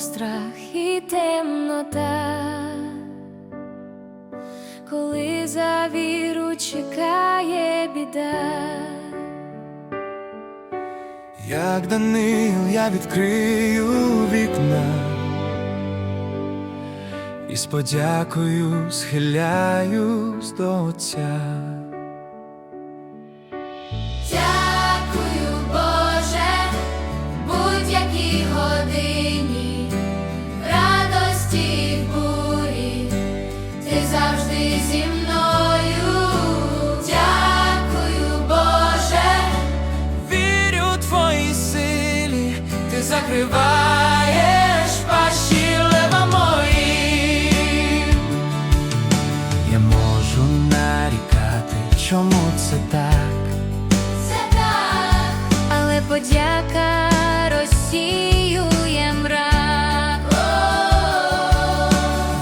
страх і темнота, коли за віру чекає біда. Як Данил я відкрию вікна і з подякою схиляюсь до Отця. Чому це так. це так, але подяка розсіює мрак.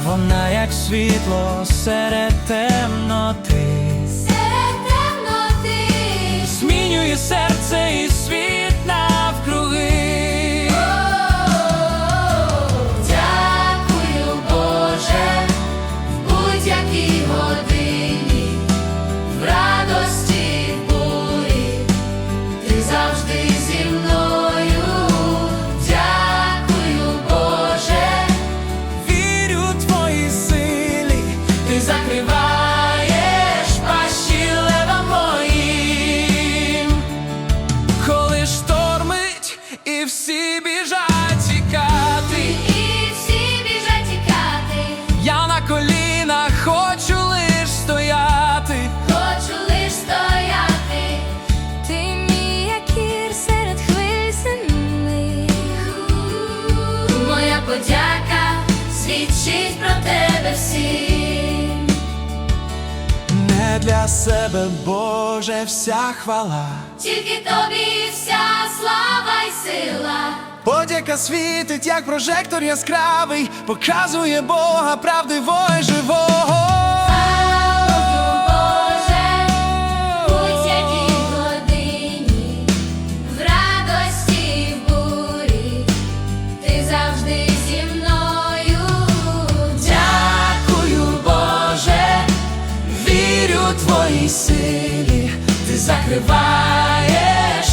Вона як світло серед темноти. Всі біжать тікати, і всі біжать тікати, я на колінах хочу лиш стояти. хочу лиш стояти. Ти мій якір серед хвиль земних. Моя подяка свідчить про тебе всім. Не для себе, Боже, вся хвала. Тільки тобі вся слава й сила. Подяка світить, як прожектор яскравий, показує Бога правдивого і живого. Твоїй силі, ти закриваєш